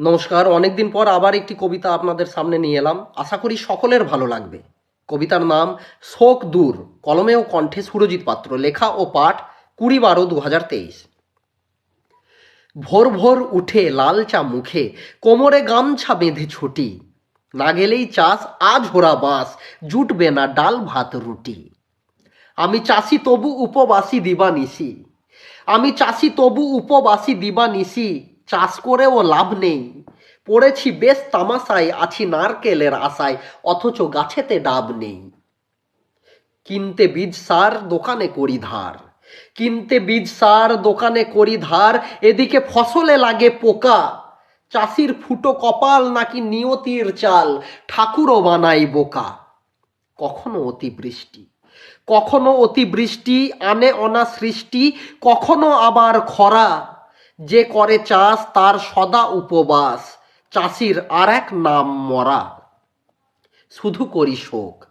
নমস্কার, অনেকদিন পর আবার একটি কবিতা আপনাদের সামনে নিয়ে এলাম। আশা করি সকলের ভালো লাগবে। কবিতার নাম শোক দূর, কলমে ও কণ্ঠে সুরজিৎ পাত্র, লেখা ও পাঠ কুড়ি বারো দু হাজার তেইশ। ভোর ভোর উঠে লালচা মুখে, কোমরে গামছা বেঁধে ছুটি। না গেলেই চাষ, আজ হোরা বাঁশ, জুটবে না ডাল ভাত রুটি। আমি চাষি তবু উপবাসী দিবা নিশি আমি চাষি তবু উপবাসী দিবা নিশি চাষ করেও লাভ নেই। পড়েছি বেশ তামাশায়, আছি নারকেলের আশায়, অথচ গাছেতে ডাব নেই। কিনতে বীজ সার, দোকানে করি ধার। কিনতে বীজ সার, দোকানে করি ধার, এদিকে ফসলে লাগে পোকা। চাষির ফুটো কপাল নাকি নিয়তির চাল, ঠাকুরও বানাই বোকা। কখনো অতিবৃষ্টি কখনো অতিবৃষ্টি, আনে অনা সৃষ্টি কখনো আবার খরা। যে করে চাষ, তার সদা উপবাস। চাষির আর এক নাম মরা। শুধু করি শোক।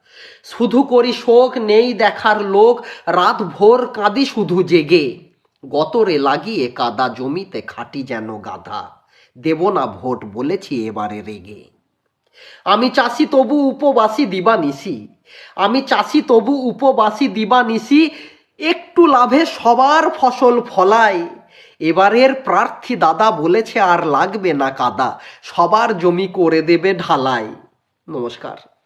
শুধু করি শোক, নেই দেখার লোক। রাত ভোর কাঁদি শুধু জেগে। গতরে লাগিয়ে কাদা জমিতে খাটি যেন গাধা। দেব না ভোট বলেছি এবারে রেগে। আমি চাষি তবু উপবাসী দিবা নিশি আমি চাষি তবু উপবাসী দিবা নিশি একটু লাভে সবার ফসল ফলায় এবারের প্রার্থী দাদা বলেছে আর লাগবে না কাদা সবার জমি করে দেবে ঢালাই। নমস্কার।